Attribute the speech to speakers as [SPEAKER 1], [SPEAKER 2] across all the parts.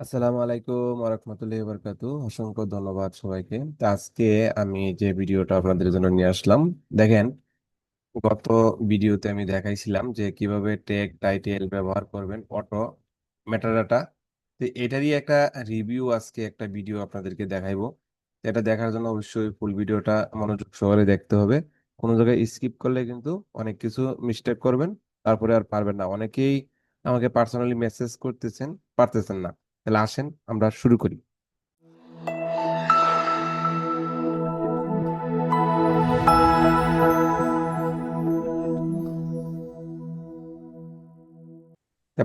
[SPEAKER 1] আসসালামু আলাইকুম ওরহমতুল্লাহি বারকাতু অসংখ্য ধন্যবাদ সবাইকে। তো আজকে আমি যে ভিডিওটা আপনাদের জন্য নিয়ে আসলাম, দেখেন, গত ভিডিওতে আমি দেখাইছিলাম যে কীভাবে ট্যাগ টাইটেল ব্যবহার করবেন অটো মেটাডাটা তো এটারই একটা রিভিউ আজকে একটা ভিডিও আপনাদেরকে দেখাইবো। এটা দেখার জন্য অবশ্যই ফুল ভিডিওটা মনোযোগ সহকারে দেখতে হবে। কোনো জায়গায় স্কিপ করলে কিন্তু অনেক কিছু মিস্টেক করবেন। তারপরে আর পারবেন না। অনেকেই আমাকে পার্সোনালি মেসেজ করতেছেন, পারতেছেন না। তাহলে আসেন, আমরা শুরু করি।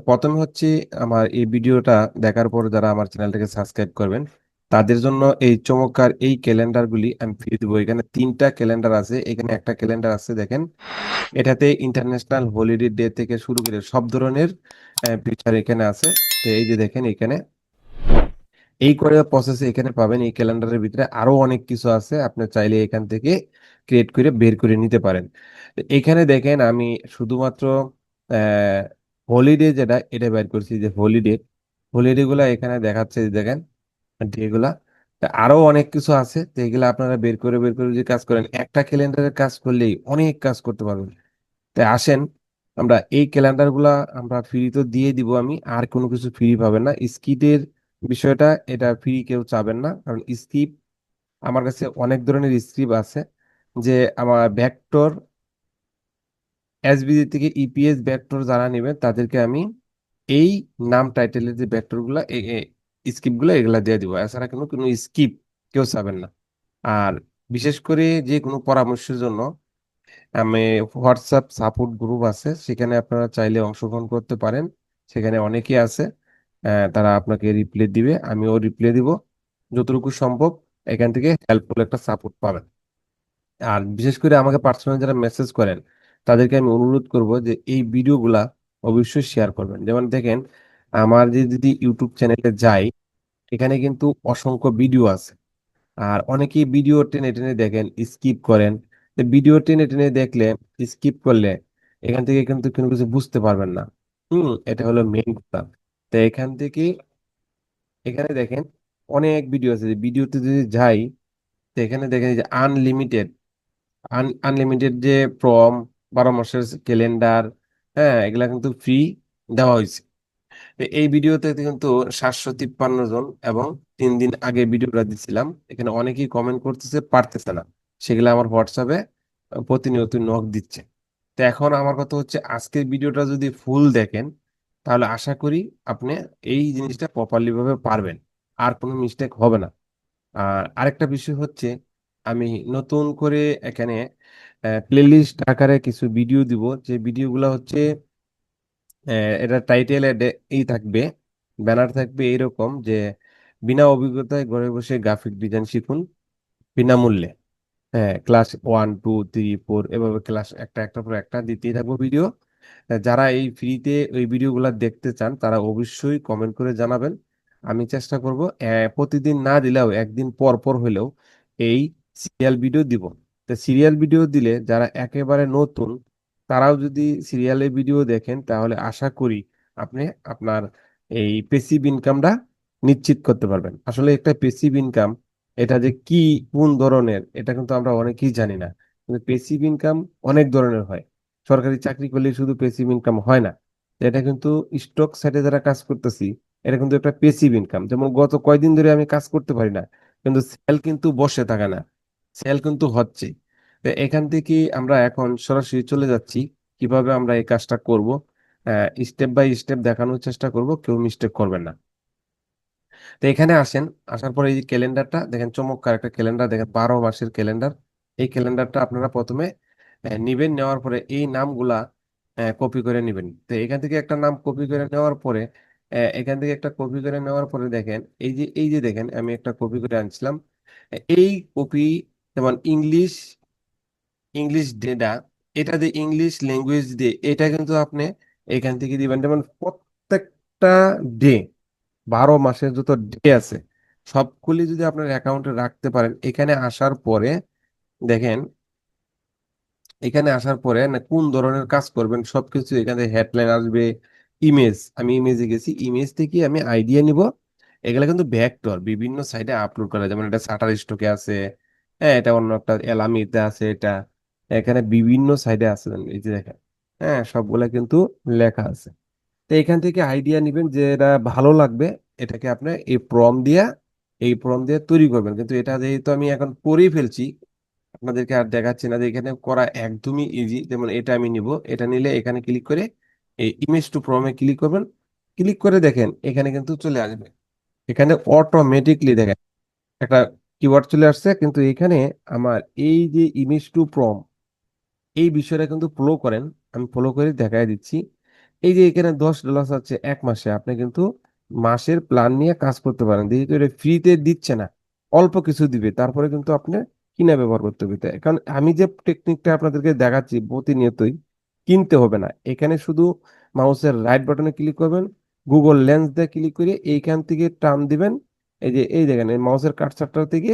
[SPEAKER 1] প্রথমে হচ্ছে আমার এই ভিডিওটা দেখার পর যারা আমার চ্যানেলটাকে সাবস্ক্রাইব করবেন, তাদের জন্য এই চমৎকার এই ক্যালেন্ডারগুলি আমি ফ্রি দেবো। এখানে তিনটা ক্যালেন্ডার আছে, এখানে একটা ক্যালেন্ডার আছে, দেখেন। এটাতে ইন্টারন্যাশনাল হলিডে ডে থেকে শুরু করে সব ধরনের ফিচার এখানে আছে। তো এই যে দেখেন এখানে, এই করে প্রসেসে এখানে পাবেন এই ক্যালেন্ডারের ভিতরে আরও অনেক কিছু আছে। আপনি চাইলে এখান থেকে ক্রিয়েট করে বের করে নিতে পারেন। এখানে দেখেন আমি শুধুমাত্র হলিডে যেটা, এটা বের করছি যে হলিডে হলিডে গুলা এখানে দেখাচ্ছে দেখেন ডে গুলা। তা আরও অনেক কিছু আছে, তো এগুলা আপনারা বের করে বের করে যদি কাজ করেন, একটা ক্যালেন্ডারের কাজ করলেই অনেক কাজ করতে পারবেন। তাই আসেন আমরা এই ক্যালেন্ডারগুলা আমরা ফ্রি তো দিয়ে দিব আমি, আর কোনো কিছু ফ্রি পাবেন না। স্কিটের বিষয়টা, এটা ফ্রি কেউ চাবেন না, কারণ স্কিপ আমার কাছে অনেক ধরনের স্কিপ আছে, যে আমার ভেক্টর এসবিজি থেকে ইপিএস ভেক্টর যারা নেবেন, তাদেরকে আমি এই নাম টাইটেলের যে ভেক্টরগুলা স্কিপগুলো, এগুলা দিয়ে দিব। এছাড়া কোনো কোনো স্কিপ কেউ চাবেন না। আর বিশেষ করে যে কোনো পরামর্শের জন্য আমি হোয়াটসঅ্যাপ সাপোর্ট গ্রুপ আছে, সেখানে আপনারা চাইলে অংশগ্রহণ করতে পারেন। সেখানে অনেকেই আছে তারা আপনাকে রিপ্লে দিবে, আমিও রিপ্লে দিব। যতটুকু সম্ভব এখান থেকে হেল্পফুল একটা সাপোর্ট পাবেন। আর বিশেষ করে আমাকে পার্সোনাল যারা মেসেজ করেন, তাদেরকে আমি অনুরোধ করব যে এই ভিডিওগুলা অবশ্যই শেয়ার করবেন। যেমন দেখেন, আমার যে যদি ইউটিউব চ্যানেলে যাই, এখানে কিন্তু অসংখ্য ভিডিও আছে। আর অনেকেই ভিডিও টেনে টেনে দেখেন স্কিপ করেন। ভিডিও টেনে টেনে দেখলে স্কিপ করলে, এখান থেকে কিন্তু কোনো কিছু বুঝতে পারবেন না। হুম, এটা হলো মেইন কথা। তো এখান থেকে, এখানে দেখেন, অনেক ভিডিও আছে। ভিডিওতে যদি যাই, তো এখানে দেখেন যে আনলিমিটেড আনলিমিটেড যে ফর্ম বারো মাসের ক্যালেন্ডার হ্যাঁ এগুলা কিন্তু ফ্রি দেওয়া হয়েছে। এই ভিডিওতে কিন্তু সাতশো তিপ্পান্ন জন এবং তিন দিন আগে ভিডিওটা দিছিলাম। এখানে অনেকেই কমেন্ট করতেছে, পারতেছে না। সেগুলো আমার হোয়াটসঅ্যাপে প্রতিনিয়ত নক দিচ্ছে। তো এখন আমার কথা হচ্ছে, আজকের ভিডিওটা যদি ফুল দেখেন, তাহলে আশা করি আপনি এই জিনিসটা প্রপারলি ভাবে পারবেন। আর কোনো মিস্টেক হবে না। আর আরেকটা বিষয় হচ্ছে, আমি নতুন করে এখানে প্লেলিস্ট আকারে কিছু ভিডিও দিব। যে ভিডিওগুলো হচ্ছে এটা টাইটেল এই থাকবে ব্যানার থাকবে এইরকম যে, বিনা অভিজ্ঞতায় ঘরে বসে গ্রাফিক ডিজাইন শিখুন, বিনামূল্যে। হ্যাঁ class one two three four এভাবে ক্লাস একটা একটা পর একটা দিতেই থাকব ভিডিও যারা এই ফ্রিতে ওই ভিডিওগুলো দেখতে চান, তারা অবশ্যই কমেন্ট করে জানাবেন। আমি চেষ্টা করব প্রতিদিন না দিলেও, একদিন পর পর হলেও এই সিরিয়াল ভিডিও দিব। তো সিরিয়াল ভিডিও দিলে যারা একেবারে নতুন, তারাও যদি সিরিয়ালের ভিডিও দেখেন, তাহলে আশা করি আপনি আপনার এই পেসিভ ইনকামটা নিশ্চিত করতে পারবেন। আসলে একটা পেসিভ ইনকাম এটা যে কি, কোন ধরনের, এটা কিন্তু আমরা অনেকেই জানি না। কিন্তু পেসিভ ইনকাম অনেক ধরনের হয়। সরকারি চাকরি করলে শুধু পেসিভ ইনকাম হয় না। এটা কিন্তু স্টক সাইটে যারা কাজ করতেছি এটা কিন্তু একটা পেসিভ ইনকাম যেমন গত কয়দিন ধরে আমি কাজ করতে পারি না, কিন্তু সেল কিন্তু বসে থাকে না। সেল কিন্তু হচ্ছে। এখান থেকে আমরা এখন সরাসরি চলে যাচ্ছি, কীভাবে আমরা এই কাজটা করব। স্টেপ বাই স্টেপ দেখানোর চেষ্টা করব, কেউ মিস্টেক করবেন না। তো এখানে আসেন, আসার পরে এই যে ক্যালেন্ডারটা, দেখেন চমৎকার একটা ক্যালেন্ডার, দেখেন বারো মাসের ক্যালেন্ডার। এই ক্যালেন্ডারটা আপনারা প্রথমে নিবেন, নেওয়ার পরে এই নামগুলা কপি করে নিবেন। তো এখান থেকে একটা নাম কপি করে নেওয়ার পরে এখান থেকে একটা কপি করে নেওয়ার পরে দেখেন, এই যে এই যে দেখেন, আমি একটা কপি করে আনছিলাম। এই কপি, যেমন ইংলিশ ইংলিশ ডেটা, এটা দিয়ে ইংলিশ ল্যাঙ্গুয়েজ দিয়ে, এটা কিন্তু আপনি এখান থেকে দিবেন। যেমন প্রত্যেকটা ডে বারো মাসের যত ডে আছে, সবগুলি যদি আপনার অ্যাকাউন্টে রাখতে পারেন, এখানে আসার পরে দেখেন, এখানে আসার পরে কোন ধরনের কাজ করবেন, সবকিছু এখানে হেডলাইন আসবে ইমেজ আমি ইমেজে গেছি ইমেজ থেকে আমি আইডিয়া নিব, এগুলা কিন্তু ভেক্টর বিভিন্ন সাইডে আপলোড করা। যেমন এটা শাটার স্টকে আছে হ্যাঁ এটা অন্য একটা এলামিতে আছে, এটা, এখানে বিভিন্ন সাইডে আছে, এই যে দেখেন হ্যাঁ সবগুলা কিন্তু লেখা আছে তো এখান থেকে আইডিয়া নেবেন যে এটা ভালো লাগবে, এটাকে আপনি এই প্রম দিয়া, এই প্রম দিয়ে তৈরি করবেন। কিন্তু এটা যেহেতু আমি এখন করেই ফেলছি, আপনাদেরকে আর দেখাচ্ছি না যে এখানে করা একদমই ইজি যেমন এটা আমি নিব, এটা নিলে এখানে ক্লিক করে এই ইমেজ টু প্রমে ক্লিক করবেন। ক্লিক করে দেখেন, এখানে কিন্তু চলে আসবে। এখানে অটোমেটিকলি দেখেন, একটা কিওয়ার্ড চলে আসছে, কিন্তু এখানে আমার এই যে ইমেজ টু প্রম এই বিষয়টা কিন্তু ফলো করেন। আমি ফলো করে দেখাই দিচ্ছি। এই যে এখানে দশ ডলার আছে এক মাসে, আপনি কিন্তু মাসের প্ল্যান নিয়ে কাজ করতে পারেন। যেহেতু এটা ফ্রিতে দিচ্ছে না, অল্প কিছু দিবে, তারপরে কিন্তু আপনি কিনা ব্যবহার করতে হবে। কারণ আমি যে টেকনিকটা আপনাদেরকে দেখাচ্ছি প্রতিনিয়তই, কিনতে হবে না। এখানে শুধু মাউসের রাইট বাটনে ক্লিক করবেন গুগল লেন্স দিয়ে ক্লিক করে এইখান থেকে টান দিবেন। এই যে, এই দেখেন মাউসের কাটসারটা থেকে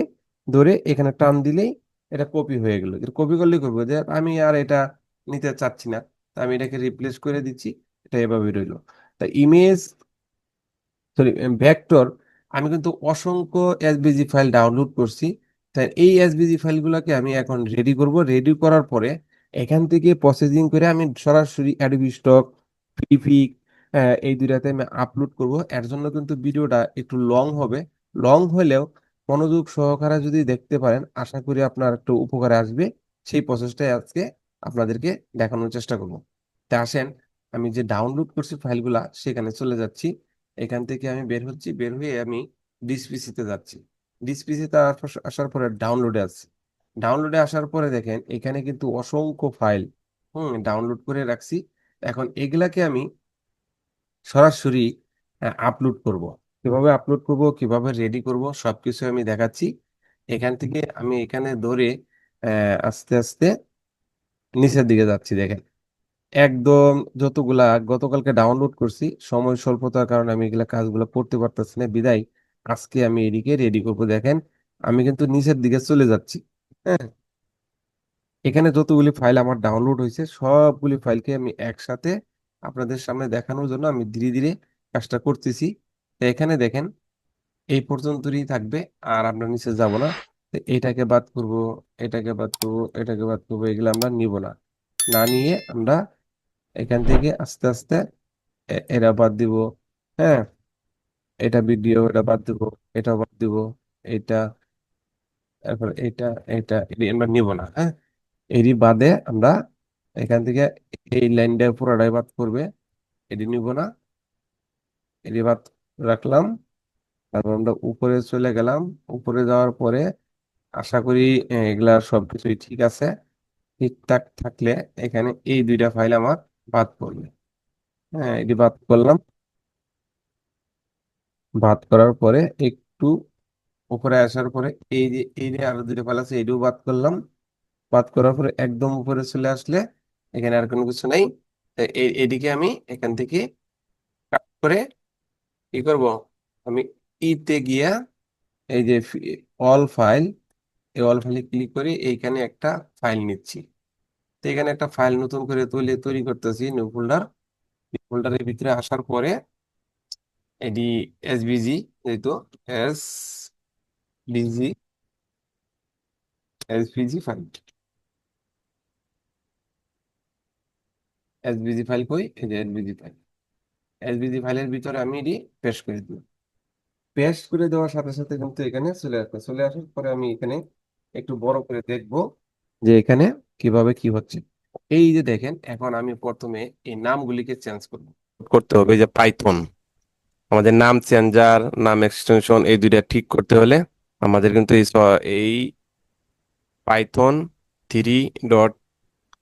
[SPEAKER 1] ধরে এখানে টান দিলেই এটা কপি হয়ে গেল। কপি করলে করব যে আমি আর এটা নিতে চাচ্ছি না, তা আমি এটাকে রিপ্লেস করে দিচ্ছি। এটা এভাবে রইল। তা ইমেজ সরি ভেক্টর আমি কিন্তু অসংখ্য এসভিজি ফাইল ডাউনলোড করছি। তাই এই এসভিজি ফাইলগুলোকে আমি এখন রেডি করব। রেডি করার পরে এখান থেকে প্রসেসিং করে আমি সরাসরি অ্যাডোবি স্টক প্রিফিক এই দুইটাতে আমি আপলোড করব। এর জন্য কিন্তু ভিডিওটা একটু লং হবে। লং হলেও মনোযোগ সহকারে যদি দেখতে পারেন, আশা করি আপনার একটু উপকারে আসবে। সেই প্রসেসটাই আজকে আপনাদেরকে দেখানোর চেষ্টা করব। তা আসেন আমি যে ডাউনলোড করছি ফাইলগুলা, সেখানে চলে যাচ্ছি। এখান থেকে আমি বের হচ্ছি, বের হয়ে আমি ডিসপিসিতে যাচ্ছি। ডিসপিসিতে আসার পরে ডাউনলোডে আসছি। ডাউনলোডে আসার পরে দেখেন, এখানে কিন্তু অসংখ্য ফাইল। হুম ডাউনলোড করে রাখছি। এখন এগুলাকে আমি সরাসরি আপলোড করব। কীভাবে আপলোড করব, কীভাবে রেডি করব, সবকিছু আমি দেখাচ্ছি। এখান থেকে আমি এখানে ধরে আস্তে আস্তে নিচের দিকে যাচ্ছি, দেখেন। একদম যতগুলা গতকালকে ডাউনলোড করছি, সময় স্বল্পতার কারণে আমি এগুলা কাজগুলো করতে পারতেছি না, বিদায়। আজকে আমি এদিকে রেডি করব, দেখেন। আমি কিন্তু নিচের দিকে চলে যাচ্ছি হ্যাঁ। এখানে যতগুলি ফাইল আমার ডাউনলোড হয়েছে, সবগুলি ফাইলকে আমি একসাথে আপনাদের সামনে দেখানোর জন্য আমি ধীরে ধীরে কাজটা করতেছি। তো এখানে দেখেন, এই পর্যন্তই থাকবে, আর আমরা নিচে যাব না। তো এটাকে বাদ করব, এটাকে বাদ করব, এটাকে বাদ করব, এগুলো আমরা নিব না। না নিয়ে আমরা এখান থেকে আস্তে আস্তে এরা বাদ দিব। হ্যাঁ এটা ভিডিও এটা বাদ দিব, এটা বাদ দিব, এটা, তারপর এটা এটা আমরা নিব না হ্যাঁ? এরই বাদে আমরা এখান থেকে এই লাইনটা পুরোটাই বাদ করবে এটি নিব না। এটি বাদ রাখলাম, তারপর আমরা উপরে চলে গেলাম। উপরে যাওয়ার পরে আশা করি এগুলা সবকিছুই ঠিক আছে। ঠিকঠাক থাকলে এখানে এই দুইটা ফাইল আমার বাদ পড়বে হ্যাঁ এটি বাদ করলাম। বাদ করার পরে একটু উপরে আসার পরে এই যে এই যে আরও দুটো ফাইল আছে এটিও বাদ করলাম। বাদ করার পরে একদম উপরে চলে আসলে এখানে আর কোনো কিছু নাই। এদিকে আমি এখান থেকে কাট করে কি করব? আমি ইতে গিয়া এই যে অল ফাইল, এই অল ফাইলে ক্লিক করে এইখানে একটা ফাইল নিচ্ছি। তো এখানে একটা ফাইল নতুন করে তৈরি তৈরি করতেছি নিউ ফোল্ডার নিউ ফোল্ডারের ভিতরে আসার পরে এটি এসবিজি যেহেতু S DG SVG file SVG file কই? এই যে এসভিজি ফাইল এসভিজি ফাইলের ভিতরে আমি এটি পেস্ট করে দিই পেস্ট করে দেওয়ার সাথে সাথে কিন্তু এখানে চলে আসবে। চলে আসার পরে আমি এখানে একটু বড় করে দেখব। যে এখানে কীভাবে কি হচ্ছে। এই যে দেখেন, এখন আমি প্রথমে এই নামগুলিকে চেঞ্জ করব। করতে হবে যে পাইথন আমাদের নাম চেঞ্জার নাম এক্সটেনশন এই দুইটা ঠিক করতে হলে আমাদের কিন্তু এই Python three dot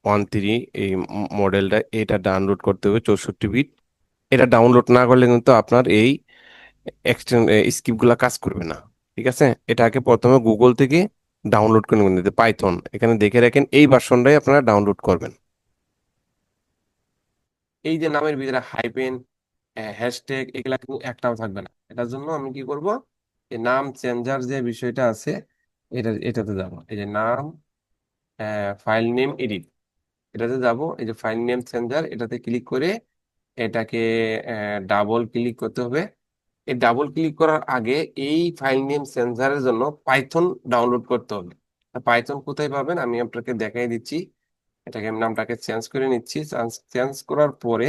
[SPEAKER 1] one three এই মডেলটা এটা ডাউনলোড করতে হবে চৌষট্টি বিট এটা ডাউনলোড না করলে কিন্তু আপনার এই এক্সটেন স্ক্রিপ্টগুলো কাজ করবে না। ঠিক আছে? এটাকে প্রথমে গুগল থেকে ডাউনলোড করে নেবেন পাইথন এখানে দেখে রাখেন এই ভার্সনটাই আপনারা ডাউনলোড করবেন। এই যে নামের ভিতরে হাইপেন হ্যাশট্যাগ এগুলা কিন্তু একটাও থাকবে না। এটার জন্য আমি কি করব? এই নাম চেঞ্জার যে বিষয়টা আছে, এটা, এটাতে যাব। এই যে নাম ফাইল নেম এডিট এটাতে যাব। এই যে ফাইল নেম চেঞ্জার এটাতে ক্লিক করে এটাকে ডাবল ক্লিক করতে হবে। এই ডাবল ক্লিক করার আগে এই ফাইল নেম সেন্সারের জন্য পাইথন ডাউনলোড করতে হবে। পাইথন কোথায় পাবেন? আমি আপনাকে দেখাই দিচ্ছি। এটাকে আমি নামটাকে চেঞ্জ করে নিচ্ছি। চেঞ্জ করার পরে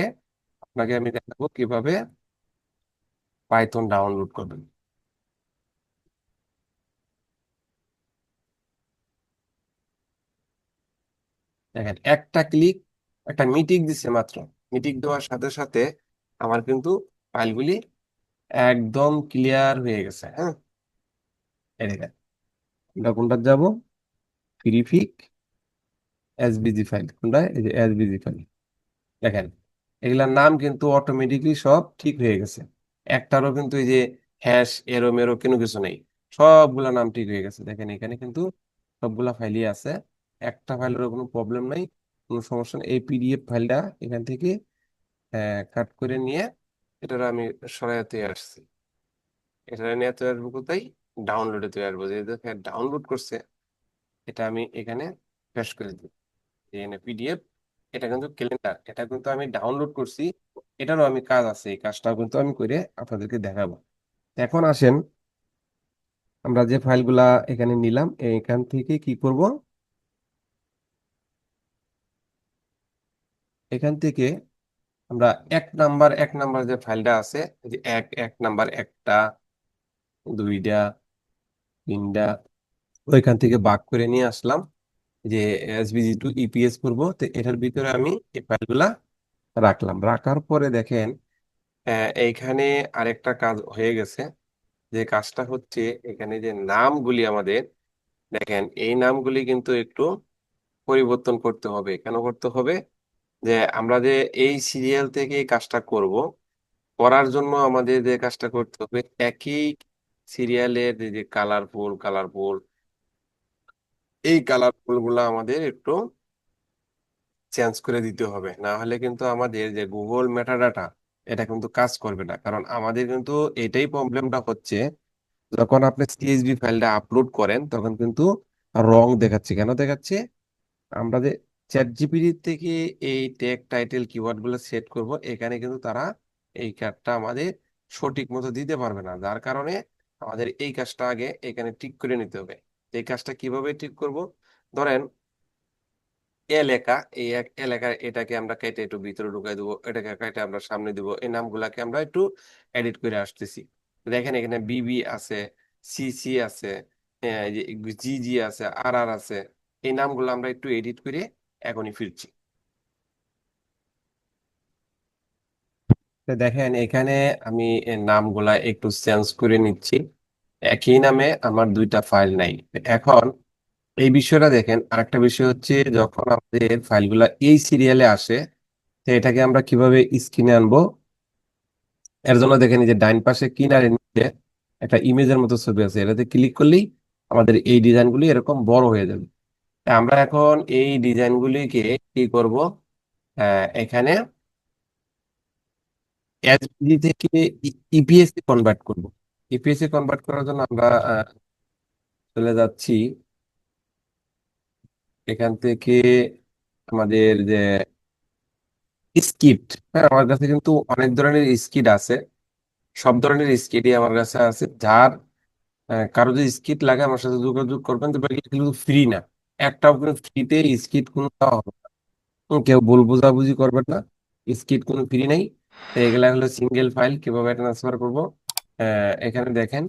[SPEAKER 1] আপনাকে আমি দেখাবো কীভাবে পাইথন ডাউনলোড করবেন। দেখেন, একটা ক্লিক একটা মিটিং দিচ্ছে মাত্র। মিটিং দেওয়ার সাথে সাথে আমার কিন্তু ফাইলগুলি একদম ক্লিয়ার হয়ে গেছে। হ্যাঁ? দেখেন, আমরা কোনটা যাব? প্রিফিক এসবিজি ফাইল কোনটা এই যে এসবিজি ফাইল দেখেন, এগুলার নাম কিন্তু অটোমেটিকলি সব ঠিক হয়ে গেছে। একটারও কিন্তু এই যে হ্যাশ এরো মেরো কোনো কিছু নেই। সবগুলা নাম ঠিক হয়ে গেছে। দেখেন, এখানে কিন্তু সবগুলা ফাইলই আছে। একটা ফাইলেরও কোনো প্রবলেম নাই, কোনো সমস্যা নেই। এই পিডিএফ ফাইলটা এখান থেকে কাট করে নিয়ে এটার আমি সরাইতে আসছি। এটা নিয়ে চলে আসব কোথায় ডাউনলোডে চলে আসব। যে দেখে ডাউনলোড করছে, এটা আমি এখানে পেস্ট করে দিই। এখানে পিডিএফ এটা কিন্তু ক্যালেন্ডার এটা কিন্তু আমি ডাউনলোড করছি, এটারও আমি কাজ আছে, এই কাজটাও কিন্তু আমি করে আপনাদেরকে দেখাবো। এখন আসেন, আমরা যে ফাইলগুলা এখানে নিলাম এখান থেকে কি করব? এখান থেকে আমরা এক নাম্বার এক নাম্বার যে ফাইলটা আছে যে এক এক নাম্বার একটা, দুইটা, তিনটা, ওইখান থেকে ভাগ করে নিয়ে আসলাম। যে এসবিজি টু ইপিএস করব, তো এটার ভিতরে আমি এই ফাইলগুলা রাখলাম। রাখার পরে দেখেন এইখানে আরেকটা কাজ হয়ে গেছে। যে কাজটা হচ্ছে, এখানে যে নামগুলি আমাদের, দেখেন, এই নামগুলি কিন্তু একটু পরিবর্তন করতে হবে। কেন করতে হবে? যে আমরা যে এই সিরিয়াল থেকে কাজটা করব, করার জন্য আমাদের যে কাজটা করতে হবে, একই সিরিয়ালের যে কালারফুল কালারফুল এই কালারফুলগুলা আমাদের একটু চেঞ্জ করে দিতে হবে। না হলে কিন্তু আমাদের যে গুগল মেটাডাটা এটা কিন্তু কাজ করবে না। কারণ আমাদের কিন্তু এটাই প্রবলেমটা হচ্ছে, যখন আপনি সিএসভি ফাইলটা আপলোড করেন, তখন কিন্তু রং দেখাচ্ছে। কেন দেখাচ্ছে? আমরা যে চ্যাট জিপিটি থেকে এই ট্যাগ টাইটেল কিওয়ার্ডগুলো সেট করব, এখানে কিন্তু তারা এই কাজটা আমাদের সঠিক মতো দিতে পারবে না। যার কারণে আমাদের এই কাজটা আগে এখানে ঠিক করে নিতে হবে। এই কাজটা কীভাবে ঠিক করব? ধরেন এলাকা এই এক এলাকা এটাকে আমরা কেটে একটু ভিতরে ঢুকাই দেবো, এটাকে কেটে আমরা সামনে দিব, এই নামগুলাকে আমরা একটু এডিট করে আসতেছি। দেখেন এখানে বিবি আছে সিসি আছে জিজি আছে আর আর আছে, এই নামগুলো আমরা একটু এডিট করে এখনই ফিরছি। দেখেন, এখানে আমি নামগুলা একটু চেঞ্জ করে নিচ্ছি। একই নামে আমার দুইটা ফাইল নাই। এখন এই বিষয়টা দেখেন, আরেকটা বিষয় হচ্ছে যখন আমাদের ফাইলগুলা এই সিরিয়ালে আসে এটাকে আমরা কীভাবে স্ক্রিনে আনব? এর জন্য দেখেন যে ডাইন পাশে কিনারে নিচে একটা ইমেজের মতো ছবি আছে। এটাতে ক্লিক করলেই আমাদের এই ডিজাইনগুলি এরকম বড় হয়ে যাবে। আমরা এখন এই ডিজাইনগুলিকে কি করব? এখানে এসভিজি থেকে ইপিএস এ কনভার্ট করব। ইপিএস এ কনভার্ট করার জন্য আমরা চলে যাচ্ছি। এখান থেকে আমাদের যে স্কিট হ্যাঁ আমার কাছে কিন্তু অনেক ধরনের স্কিট আছে। সব ধরনের স্কিটই আমার কাছে আছে। যার কারও যদি স্কিট লাগে, আমার সাথে যোগাযোগ করবেন। তো কিন্তু ফ্রি না। একটাও কিন্তু ফ্রিতে স্কিট কোনো দেওয়া হবে না। কেউ ভুল বোঝাবুঝি করবেন না। স্কিট কোনো ফ্রি নেই। তো এগুলা হলো সিঙ্গেল ফাইল কীভাবে ট্রান্সফার করব? এখানে দেখেন,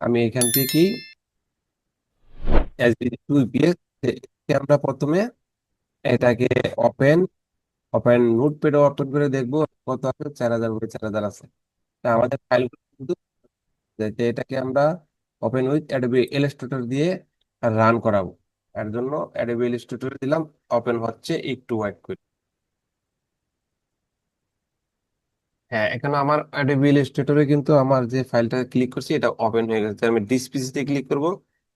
[SPEAKER 1] আমি এখান থেকে আমরা প্রথমে এটাকে ওপেন ওপেন নোটপ্যাডে ওপেন করে দেখব, কত আছে? চার হাজার উপরে চার হাজার আছে। তা আমাদের ফাইল কিন্তু এটাকে আমরা ওপেন উইথ অ্যাডোবি ইলাস্ট্রেটর দিয়ে রান করাবো। এর জন্য অ্যাডোবি ইলাস্ট্রেটর দিলাম ওপেন হচ্ছে একটু ওয়েট করি। হ্যাঁ এখানে আমার অ্যাডোবি ইলাস্ট্রেটরে কিন্তু আমার যে ফাইলটা ক্লিক করছি, এটা ওপেন হয়ে গেছে। আমি ডিস পিসিতে ক্লিক করব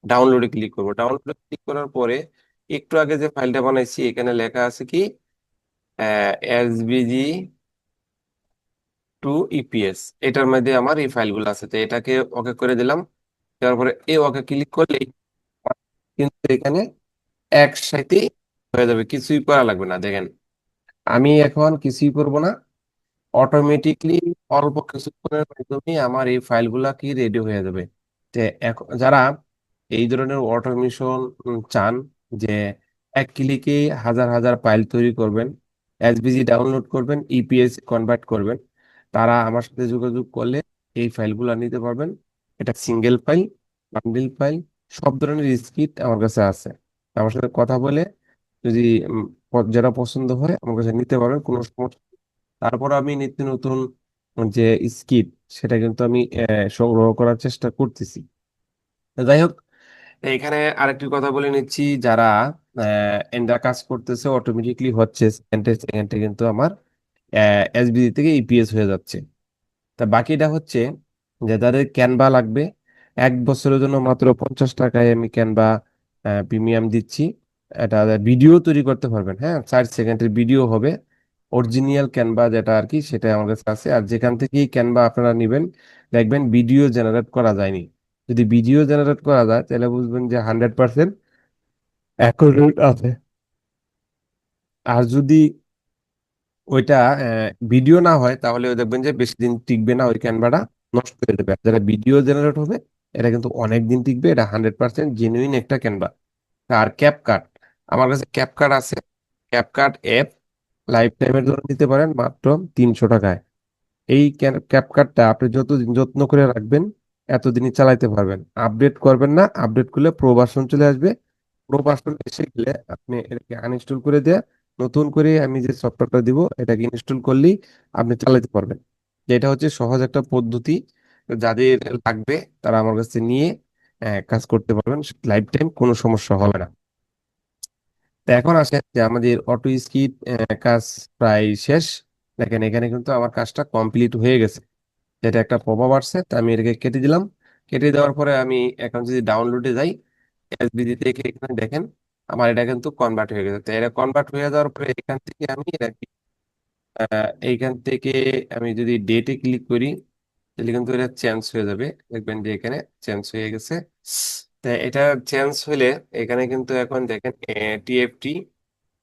[SPEAKER 1] ডাউনলোডে ক্লিক করব। ডাউনলোডে ক্লিক করার পরে একটু আগে যে ফাইলটা বানাইছি, এখানে লেখা আছে কি এসবিজি টু ইপিএস এটার মধ্যে আমার এই ফাইলগুলো আছে, তো এটাকে ওকে করে দিলাম। তারপরে এ ওকে ক্লিক করলেই কিন্তু এখানে একসাথে হয়ে যাবে, কিছুই করা লাগবে না। দেখেন, আমি এখন কিছুই করব না। অটোমেটিকলি অল্প কিছুক্ষণের মাধ্যমে আমার এই ফাইলগুলা কি রেডি হয়ে যাবে। যে যারা এই ধরনের অটোমেশন চান, যে এক ক্লিকে হাজার হাজার ফাইল তৈরি করবেন এসভিজি ডাউনলোড করবেন ইপিএস কনভার্ট করবেন, তারা আমার সাথে যোগাযোগ করলে এই ফাইলগুলো নিতে পারবেন। এটা সিঙ্গেল ফাইল বান্ডিল ফাইল সব ধরনের স্ক্রিপ্ট আমার কাছে আছে। আমার সাথে কথা বলে যদি যেটা পছন্দ হয় আমার কাছে নিতে পারবেন কোনো সমস্যা। তারপর আমি নিত্য নতুন যে স্কিট সেটা কিন্তু আমি আহ, সংগ্রহ করার চেষ্টা করতেছি। যাই হোক এখানে আরেকটি কথা বলে নিচ্ছি। যারা এন্ডা কাজ করতেছে অটোমেটিকলি হচ্ছে সেকেন্ডে কিন্তু আমার এসবিডি থেকে ইপিএস হয়ে যাচ্ছে। তা বাকিটা হচ্ছে যে যাদের ক্যানভা লাগবে এক বছরের জন্য মাত্র পঞ্চাশ টাকায় আমি ক্যানভা প্রিমিয়াম দিচ্ছি। এটা ভিডিও তৈরি করতে পারবেন হ্যাঁ? চার সেকেন্ডের ভিডিও হবে। অরিজিনাল ক্যানভা যেটা আর কি, সেটা আমার কাছে আছে। আর যেখান থেকেই ক্যানভা আপনারা নেবেন, দেখবেন ভিডিও জেনারেট করা যায়নি। যদি ভিডিও জেনারেট করা যায়, তাহলে বুঝবেন যে হান্ড্রেড পার্সেন্ট অ্যাকুরেট আছে। আর যদি ওইটা ভিডিও না হয়, তাহলে দেখবেন যে বেশি দিন টিকবে না ওই ক্যানভাটা নষ্ট হয়ে যাবে। যারা ভিডিও জেনারেট হবে এটা কিন্তু অনেক দিন টিকবে, এটা হান্ড্রেড পার্সেন্ট জেনুইন একটা ক্যানভা আর ক্যাপকাট আমার কাছে ক্যাপকাট আছে। ক্যাপকাট অ্যাপ লাইফ টাইমের জন্য নিতে পারেন মাত্র তিনশো টাকায়। এই ক্যাপকাটটা আপনি যতদিন যত্ন করে রাখবেন, এতদিনই চালাইতে পারবেন। আপডেট করবেন না আপডেট করলে প্রো ভার্সন চলে আসবে। প্রো ভার্সন এসে গেলে আপনি এটাকে আনইনস্টল করে দিয়ে নতুন করে আমি যে সফটওয়্যারটা দিব, এটাকে ইনস্টল করলেই আপনি চালাতে পারবেন। এটা হচ্ছে সহজ একটা পদ্ধতি। যাদের লাগবে তারা আমার কাছে নিয়ে আহ, কাজ করতে পারবেন। লাইফ টাইম কোনো সমস্যা হবে না। তো এখন আসে যে আমাদের অটো স্কিপ কাজ প্রায় শেষ। দেখেন এখানে কিন্তু আমার কাজটা কমপ্লিট হয়ে গেছে। যেটা একটা প্রভাব আসছে তা আমি এটাকে কেটে দিলাম। কেটে দেওয়ার পরে আমি এখন যদি ডাউনলোডে যাই এসবিডি থেকে এখানে দেখেন আমার এটা কিন্তু কনভার্ট হয়ে গেছে। তো এটা কনভার্ট হয়ে যাওয়ার পরে এখান থেকে আমি এইখান থেকে আমি যদি ডেটে ক্লিক করি তাহলে কিন্তু এটা চেঞ্জ হয়ে যাবে। দেখবেন যে এখানে চেঞ্জ হয়ে গেছে। তো এটা চেঞ্জ হলে এখানে কিন্তু এখন দেখেন টিএফটি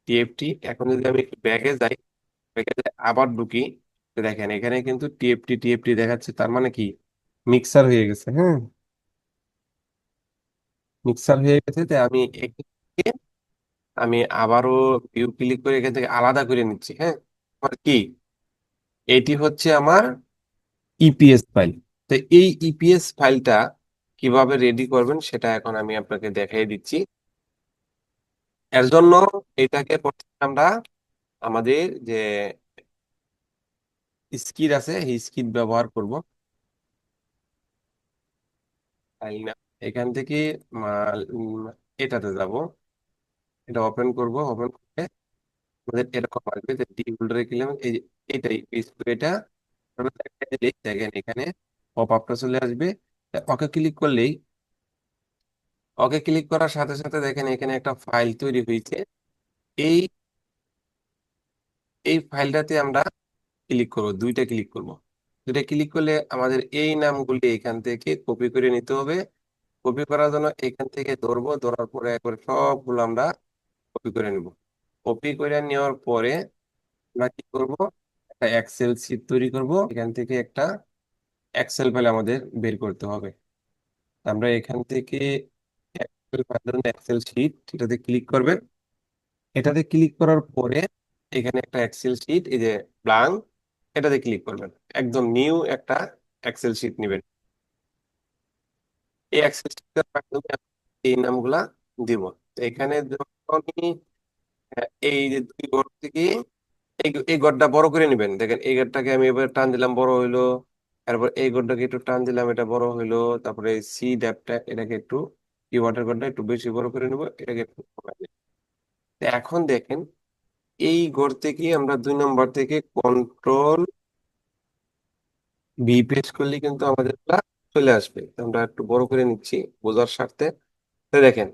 [SPEAKER 1] টিএফটি এখন যদি আমি ব্যাগে যাই ব্যাগে আবার ঢুকি দেখেন এখানে কিন্তু টিএফটি টিএফটি দেখাচ্ছে, তার মানে কি? মিক্সার হয়ে গেছে হ্যাঁ? মিক্সার হয়ে গেছে, তো আমি আমি আবারও ভিউ ক্লিক করে এখান থেকে আলাদা করে নিচ্ছি হ্যাঁ? আমার কি? এটি হচ্ছে আমার ইপিএস ফাইল তো এই ইপিএস ফাইলটা কীভাবে রেডি করবেন সেটা এখন আমি আপনাকে দেখাই দিচ্ছি। এর জন্য এটাকে আমরা আমাদের যে স্কিট আছে, এই স্কিট ব্যবহার করব। এখান থেকে এটাতে যাব। এটা ওপেন করব ওপেন করে আমাদের এরকম আসবে যে ডি এই এটাই এটা দেখেন, এখানে পপ আপটা চলে আসবে। ওকে ক্লিক করলেই, ওকে ক্লিক করার সাথে সাথে দেখেন এখানে একটা ফাইল তৈরি হয়েছে। এই এই ফাইলটাতে আমরা ক্লিক করব, দুইটা ক্লিক করব। দুইটা ক্লিক করলে আমাদের এই নামগুলি এখান থেকে কপি করে নিতে হবে। কপি করার জন্য এখান থেকে ধরবো, ধরার পরে একবার সবগুলো আমরা কপি করে নিব। কপি করে নেওয়ার পরে আমরা কি করব? একটা এক্সেল শীট তৈরি করব, এখান থেকে একটা এক্সেল ফাইল আমাদের বের করতে হবে। আমরা এখান থেকে এক্সেল ফাইল এক্সেল এটাতে ক্লিক করবেন। এটাতে ক্লিক করার পরে এখানে একটা এক্সেল এই যে এটাতে ক্লিক করবেন। একদম নিউ একটা এক্সেল শীট নেবেন। এই এক্সেল শীটের মাধ্যমে এই নামগুলা দিব। এখানে যখনই এই যে দুই ঘর থেকে এই ঘরটা বড় করে নেবেন। দেখেন, এই ঘরটাকে আমি এবার টান দিলাম, বড় হইল। তারপর এই ঘরটাকে একটু টান দিলাম, এটা বড় হইল। তারপরে সি ড্যাপটা এটাকে একটু কিবোর্ডের ঘরটা একটু বেশি বড় করে নেব, এটাকে একটু এখন দেখেন, এই ঘর থেকে আমরা দুই নম্বর থেকে কন্ট্রোল ভি প্রেস করলে কিন্তু আমাদের চলে আসবে। আমরা একটু বড় করে নিচ্ছি বোঝার স্বার্থে। দেখেন,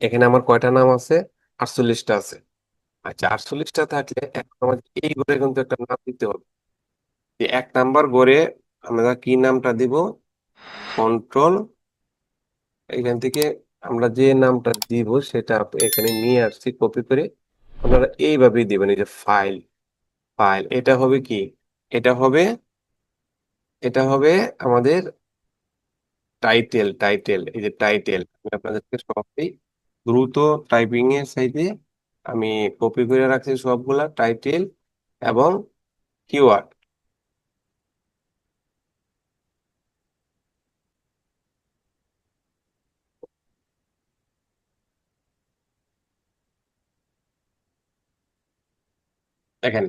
[SPEAKER 1] এখানে আমার কয়টা নাম আছে? আটচল্লিশটা আছে। আচ্ছা আটচল্লিশটা থাকলে এখন আমাদের এই ঘরে কিন্তু একটা নাম দিতে হবে। যে এক নাম্বার ঘরে আমরা কি নামটা দিব? কন্ট্রোল। এখান থেকে আমরা যে নামটা দিব সেটা এখানে নিয়ে আসছি, কপি করে। আপনারা এইভাবেই দিবেন, এই যে ফাইল ফাইল। এটা হবে কি? এটা হবে এটা হবে আমাদের টাইটেল টাইটেল। এই যে টাইটেল, আমি আপনাদেরকে সবই দ্রুত টাইপিং এর সাইডে আমি কপি করে রাখছি সবগুলা টাইটেল এবং কিওয়ার্ড দেখেন,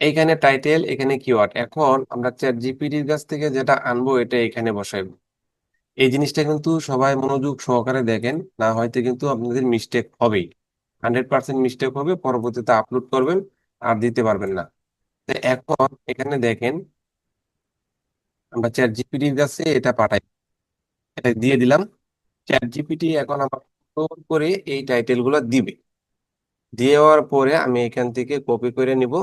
[SPEAKER 1] এইখানে টাইটেল এখানে কিওয়ার্ড এখন আমরা চ্যাট জিপিটির কাছ থেকে যেটা আনব, এটা এখানে বসাইবো এই জিনিসটা কিন্তু সবাই মনোযোগ সহকারে দেখেন, না হয়তো কিন্তু আপনাদের মিস্টেক হবেই। হান্ড্রেড পার্সেন্ট মিস্টেক হবে, পরবর্তীতে আপলোড করবেন, আর দিতে পারবেন না। তো এখন এখানে দেখেন, আমরা চ্যাট জিপিটির কাছে এটা পাঠাই। এটা দিয়ে দিলাম। চ্যাট জিপিটি এখন আমার করে এই টাইটেলগুলো দিবে। দেওয়ার পরে আমি এখান থেকে কপি করে নিব,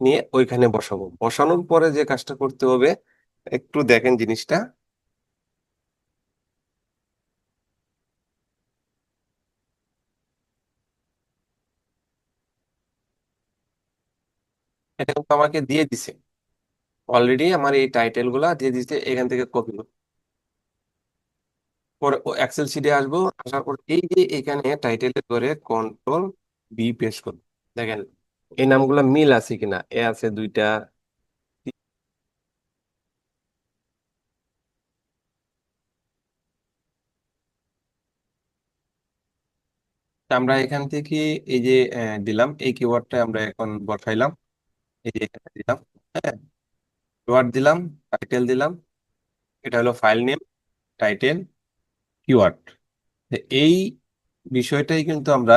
[SPEAKER 1] নিয়ে ওইখানে বসাবো। বসানোর পরে যে কাজটা করতে হবে, একটু দেখেন জিনিসটা। এটা কিন্তু আমাকে দিয়ে দিছে। অলরেডি আমার এই টাইটেলগুলা দিয়ে দিতে এখান থেকে কপি পরে এক্সেল শিটে আসব, আসার পর এই যে এখানে টাইটেলে করে কন্ট্রোল বি পেস্ট করব। দেখেন, এই নামগুলো মিল আছে কিনা? এ আছে দুইটা, আমরা এখান থেকে এই যে দিলাম, এই কিওয়ার্ডটা আমরা এখন বসাইলাম। দিলাম হ্যাঁ? কিওয়ার্ড দিলাম টাইটেল দিলাম, এটা হলো ফাইল নেম টাইটেল কিওয়ার্ড এই বিষয়টাই কিন্তু আমরা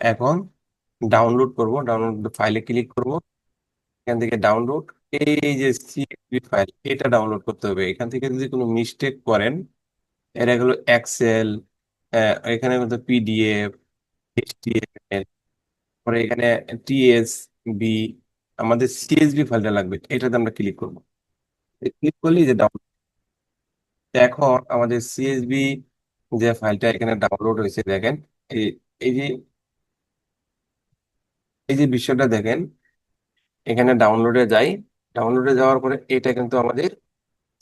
[SPEAKER 1] এখন ডাউনলোড করব ডাউনলোড ফাইলে ক্লিক করব। এখান থেকে ডাউনলোড এই যে সিএসভি ফাইল এটা ডাউনলোড করতে হবে। এখান থেকে যদি কোনো মিস্টেক করেন এরা হলো এক্সেল এখানে কিন্তু পিডিএফ এইচটিএমএল পরে এখানে টিএসবি আমাদের সিএসভি ফাইলটা লাগবে, এটাতে আমরা ক্লিক করব। ক্লিক করলেই যে ডাউনলোড এখন আমাদের সিএসভি যে ফাইলটা এখানে ডাউনলোড হয়েছে দেখেন, এই যে এই যে বিষয়টা দেখেন, এখানে ডাউনলোডে যাই ডাউনলোডে যাওয়ার পরে এটা কিন্তু আমাদের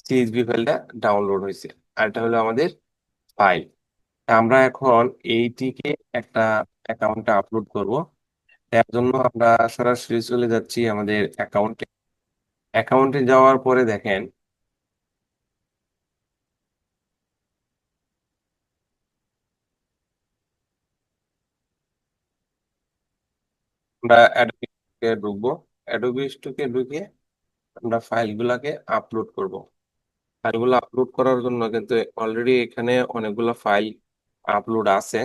[SPEAKER 1] সিএসভি ফাইলটা ডাউনলোড হয়েছে, আর এটা হলো আমাদের ফাইল আমরা এখন এইটিকে একটা অ্যাকাউন্টে আপলোড করব। এর জন্য আমরা সরাসরি চলে যাচ্ছি আমাদের অ্যাকাউন্টে অ্যাকাউন্টে যাওয়ার পরে দেখেন, আমরা অ্যাডোবি ঢুকবো। অ্যাডোবি স্টকে ঢুকে আমরা ফাইলগুলোকে আপলোড করব। ফাইলগুলো আপলোড করার জন্য কিন্তু অলরেডি এখানে অনেকগুলো ফাইল আপলোড আছে।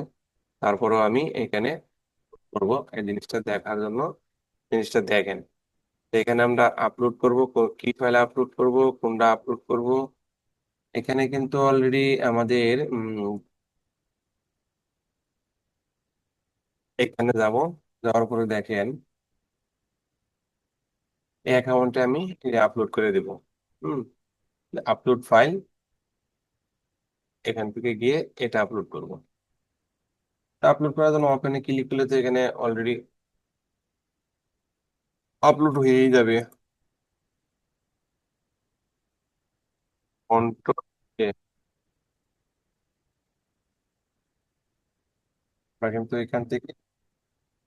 [SPEAKER 1] তারপরেও আমি এখানে করব এই জিনিসটা দেখার জন্য। জিনিসটা দেখেন। এখানে আমরা আপলোড করব, কি ফাইল আপলোড করব, কোনটা আপলোড করব। এখানে কিন্তু অলরেডি আমাদের এখানে যাব। যাওয়ার পরে দেখেন, এই অ্যাকাউন্টে আমি আপলোড করে দেব। হুম আপলোড ফাইল এখান থেকে গিয়ে এটা আপলোড করব। আপলোড করার জন্য ওখানে ক্লিক করলে তো এখানে অলরেডি আপলোড হয়েই যাবে। কিন্তু এখান থেকে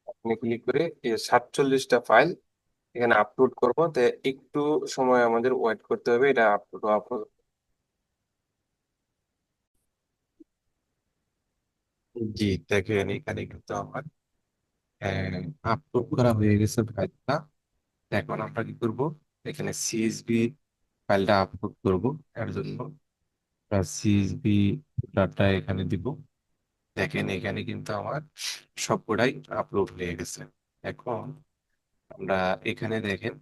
[SPEAKER 1] আপনি ক্লিক করে সাতচল্লিশটা ফাইল এখানে আপলোড করব। তো একটু সময় আমাদের ওয়েট করতে হবে। এটা আপলোড জি, দেখেন, এখানে কিন্তু আমার আপলোড করা হয়ে গেছে ফাইলটা এখন আমরা কি করব? এখানে সিএসবি ফাইলটা আপলোড করব। এর জন্য সিএসবি ডাটা এখানে দিব। দেখেন, এখানে কিন্তু আমার সবকটাই আপলোড হয়ে গেছে। এখন আমরা এখানে দেখেন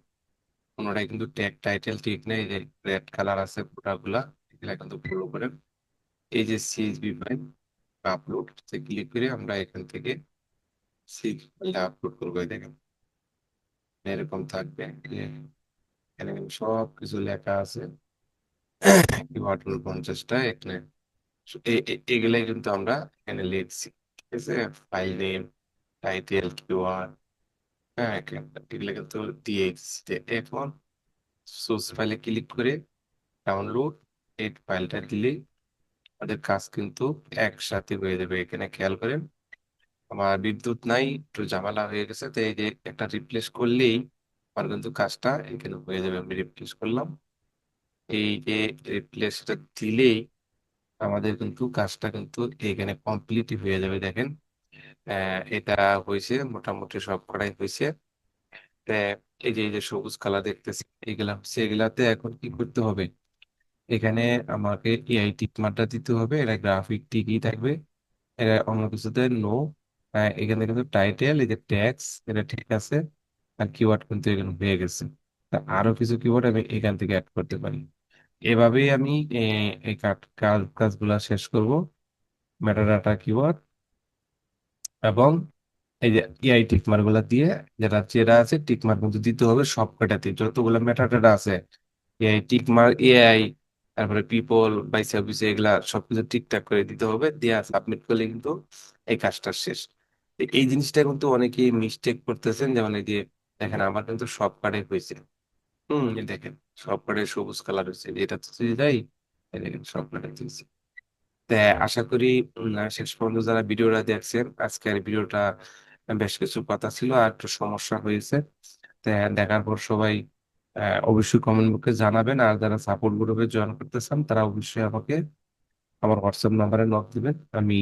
[SPEAKER 1] কোনোটাই কিন্তু ট্যাগ টাইটেল ঠিক নেই রেড কালার আছে পুরাগুলা, এগুলা কিন্তু ফলো করেন এই যে সিএসবি ফাইল আপলোড ক্লিক করে আমরা এখান থেকে আপলোড করব দেখেন। এরকম থাকবে। এখানে সব কিছু লেখা আছে। পঞ্চাশটা, এখানে এগুলাই কিন্তু আমরা এখানে লিখছি, ঠিক আছে? ফাইল নেম টাইটেল কিওয়ার্ড হ্যাঁ এগুলো কিন্তু দিয়ে দিচ্ছি। এখন সোর্স ফাইলে ক্লিক করে ডাউনলোড এই ফাইলটা দিলেই আমাদের কাজ কিন্তু একসাথে হয়ে যাবে, এখানে খেয়াল করেন। আমার বিদ্যুৎ নাই, একটু ঝামেলা হয়ে গেছে, তো এই যে একটা রিপ্লেস করলেই আমার কিন্তু কাজটা এখানে হয়ে যাবে, আমি রিপ্লেস করলাম। এই যে রিপ্লেসটা দিলেই আমাদের কিন্তু কাজটা কিন্তু এখানে কমপ্লিট হয়ে যাবে, দেখেন। এটা হয়েছে, মোটামুটি সব করাই হয়েছে। এই যে এই যে সবুজ কালার দেখতেছি এগুলা হচ্ছে এগুলাতে এখন কি করতে হবে? এখানে আমাকে এআই টিক দিতে হবে এটা গ্রাফিক টিকই থাকবে এটা অন্য কিছুতে নো এখানে কিন্তু টাইটেল এই যে ট্যাক্স এটা ঠিক আছে, আর কিওয়ার্ড কিন্তু এখানে হয়ে গেছে। আরও কিছু কিওয়ার্ড আমি এখান থেকে অ্যাড করতে পারি। এভাবেই আমি এই কাজ কাজ, কাজগুলা শেষ করব মেটাডাটা কিওয়ার্ড এবং এই যে এআই টিক মার্কগুলা দিয়ে যেটা যেটা আছে টিক মার্ক কিন্তু দিতে হবে সবকটাতে যতগুলো মেটাডাটা আছে এআই টিক এআই তারপরে পিপল বাই সার্ভিস এগুলা সবকিছু ঠিকঠাক করে দিতে হবে। দিয়া সাবমিট করলে কিন্তু এই কাজটা শেষ। এই জিনিসটা কিন্তু অনেকেই মিস্টেক করতেছেন যেমন এই যে দেখেন, আমার কিন্তু সব কার্ডে হয়েছে। হম দেখেন, সব কার্ডে সবুজ কালার হয়েছে। এটা তো যদি যাই দেখেন, সব কার্ডে দিয়েছে তা আশা করি শেষ পর্যন্ত যারা ভিডিওটা দেখছেন, আজকের ভিডিওটা বেশ কিছু কথা ছিল আর একটু সমস্যা হয়েছে। দেখার পর সবাই অবশ্যই কমেন্ট বক্সে জানাবেন। আর যারা সাপোর্ট গ্রুপে জয়েন করতে চান, তারা অবশ্যই আমাকে আমার হোয়াটসঅ্যাপ নাম্বারে নক দিবেন। আমি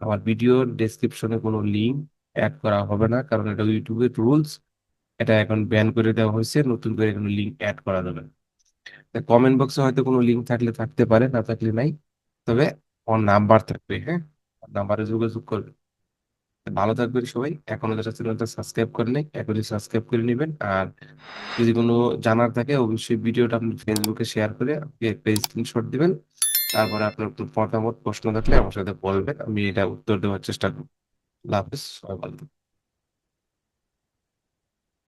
[SPEAKER 1] আমার ভিডিওর ডেসক্রিপশনে কোনো লিঙ্ক অ্যাড করা হবে না, কারণ এটা ইউটিউবের রুলস এটা এখন ব্যান করে দেওয়া হয়েছে, নতুন করে কোনো লিঙ্ক অ্যাড করা যাবে কমেন্ট বক্সে হয়তো কোনো লিঙ্ক থাকলে থাকতে পারে, না থাকলে নাই। তবে ওর নাম্বার থাকবে হ্যাঁ? নাম্বারে যোগাযোগ করবে ভালো থাকবেন সবাই। এখনও যারা চ্যানেলটা সাবস্ক্রাইব করেন নাই, এখনই সাবস্ক্রাইব করে নেবেন। আর যদি কোনো জানার থাকে, অবশ্যই ভিডিওটা আপনি ফেসবুকে শেয়ার করে একটা স্ক্রিনশট দিবেন। তারপরে আপনার কোনো মতামত, প্রশ্ন থাকলে আমার সাথে বলবেন, আমি এটা উত্তর দেওয়ার চেষ্টা করব। লাভ সবাই ভালো।